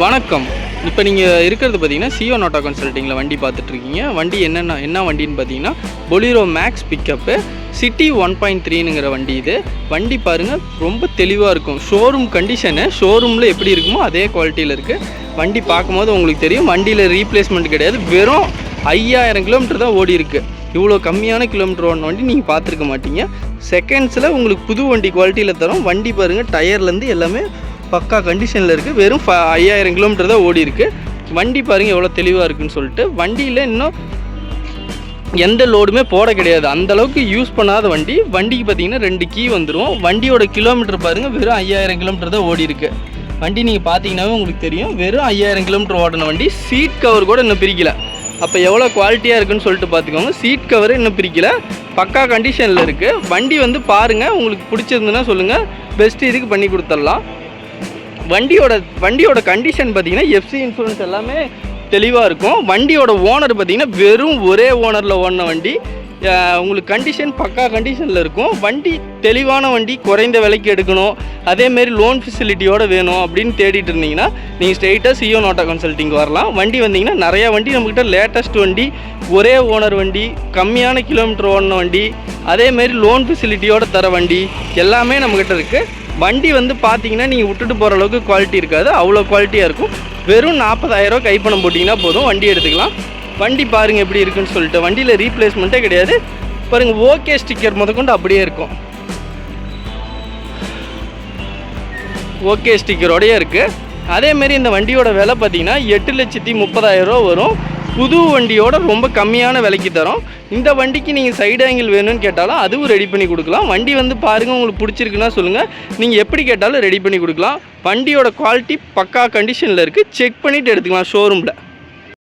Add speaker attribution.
Speaker 1: வணக்கம். இப்போ நீங்கள் இருக்கிறது பார்த்தீங்கன்னா சிஓ நோட்டா கன்சல்ட்டிங்கில் வண்டி பார்த்துட்ருக்கீங்க வண்டி என்னென்ன என்ன வண்டின்னு பார்த்தீங்கன்னா Bolero max pickup city one point த்ரீனுங்கிற வண்டி இது. வண்டி பாருங்கள் ரொம்ப தெளிவாக இருக்கும். ஷோரூம் கண்டிஷனு ஷோரூமில் எப்படி இருக்குமோ அதே குவாலிட்டியில் இருக்குது வண்டி பார்க்கும்போது உங்களுக்கு தெரியும் வண்டியில் ரீப்ளேஸ்மெண்ட் கிடையாது. வெறும் ஐயாயிரம் கிலோமீட்டர் தான் ஓடி இருக்குது இவ்வளோ கம்மியான கிலோமீட்டர் ஓடின வண்டி நீங்கள் பார்த்துருக்க மாட்டீங்க. செகண்ட்ஸில் உங்களுக்கு புது வண்டி குவாலிட்டியில் தரும். வண்டி பாருங்கள் டயர்லேருந்து எல்லாமே பக்கா கண்டிஷனில் இருக்குது வெறும் ஃப ஐயாயிரம் கிலோமீட்டர் தான் ஓடி இருக்கு. வண்டி பாருங்கள் எவ்வளோ தெளிவாக இருக்குன்னு சொல்லிட்டு வண்டியில் இன்னும் எந்த லோடுமே போட கிடையாது. அந்தளவுக்கு யூஸ் பண்ணாத வண்டி. வண்டிக்கு பார்த்தீங்கன்னா ரெண்டு கீ வந்துடும் வண்டியோட கிலோமீட்டர் பாருங்கள் வெறும் ஐயாயிரம் கிலோமீட்டர் தான் ஓடி இருக்கு. வண்டி நீங்கள் பார்த்தீங்கன்னாவே உங்களுக்கு தெரியும். வெறும் ஐயாயிரம் கிலோமீட்டர் ஓடின வண்டி. சீட் கவர் கூட இன்னும் பிரிக்கல. அப்போ எவ்வளோ குவாலிட்டியாக இருக்குன்னு சொல்லிட்டு பார்த்துக்கோங்க சீட் கவர் இன்னும் பிரிக்கல. பக்கா கண்டிஷனில் இருக்குது வண்டி வந்து பாருங்கள் உங்களுக்கு பிடிச்சிருந்துன்னா சொல்லுங்கள் பெஸ்ட்டு இதுக்கு பண்ணி கொடுத்துடலாம். வண்டியோட வண்டியோட கண்டிஷன் பார்த்தீங்கன்னா எஃப்சி இன்சூரன்ஸ் எல்லாமே தெளிவாக இருக்கும். வண்டியோட ஓனர் பார்த்தீங்கன்னா வெறும் ஒரே ஓனரில் ஓடின வண்டி. உங்களுக்கு கண்டிஷன் பக்கா கண்டிஷனில் இருக்கும். வண்டி தெளிவான வண்டி குறைந்த விலைக்கு எடுக்கணும். அதேமாரி லோன் ஃபெசிலிட்டியோட வேணும் அப்படின்னு தேடிட்டு இருந்தீங்கன்னா நீங்கள் ஸ்ட்ரெயிட்டாக சிஓ நோட்டா கன்சல்ட்டிங் வரலாம். வண்டி வந்தீங்கன்னா நிறையா வண்டி நம்மக்கிட்ட லேட்டஸ்ட் வண்டி ஒரே ஓனர் வண்டி கம்மியான கிலோமீட்டர் ஓடின வண்டி அதேமாரி லோன் ஃபெசிலிட்டியோடு தர வண்டி எல்லாமே நம்மக்கிட்ட இருக்குது வண்டி வந்து பார்த்தீங்கன்னா நீங்கள் விட்டுட்டு போகிற அளவுக்கு குவாலிட்டி இருக்காது. அவ்வளோ குவாலிட்டியாக இருக்கும். வெறும் நாற்பதாயிரரூவா கைப்பணம் போட்டிங்கன்னா போதும். வண்டி எடுத்துக்கலாம். வண்டி பாருங்கள் எப்படி இருக்குன்னு சொல்லிட்டு. வண்டியில் ரீப்ளேஸ்மெண்ட்டே கிடையாது. பாருங்கள் ஓகே ஸ்டிக்கர் முதற்கொண்டு அப்படியே இருக்கும். ஓகே ஸ்டிக்கரோடயே இருக்குது அதேமாரி இந்த வண்டியோட விலை பார்த்தீங்கன்னா எட்டு லட்சத்தி முப்பதாயிரம் ரூபா வரும். புது வண்டியோட ரொம்ப கம்மியான விலைக்கு தரோம். இந்த வண்டிக்கு நீங்கள் சைடு ஆங்கிள் வேணும்னு கேட்டாலும் அதுவும் ரெடி பண்ணி கொடுக்கலாம். வண்டி வந்து பாருங்கள் உங்களுக்கு பிடிச்சிருக்குன்னா சொல்லுங்கள் நீங்கள் எப்படி கேட்டாலும் ரெடி பண்ணி கொடுக்கலாம். வண்டியோட குவாலிட்டி பக்கா கண்டிஷனில் இருக்குது செக் பண்ணிவிட்டு எடுத்துக்கலாம் ஷோரூமில்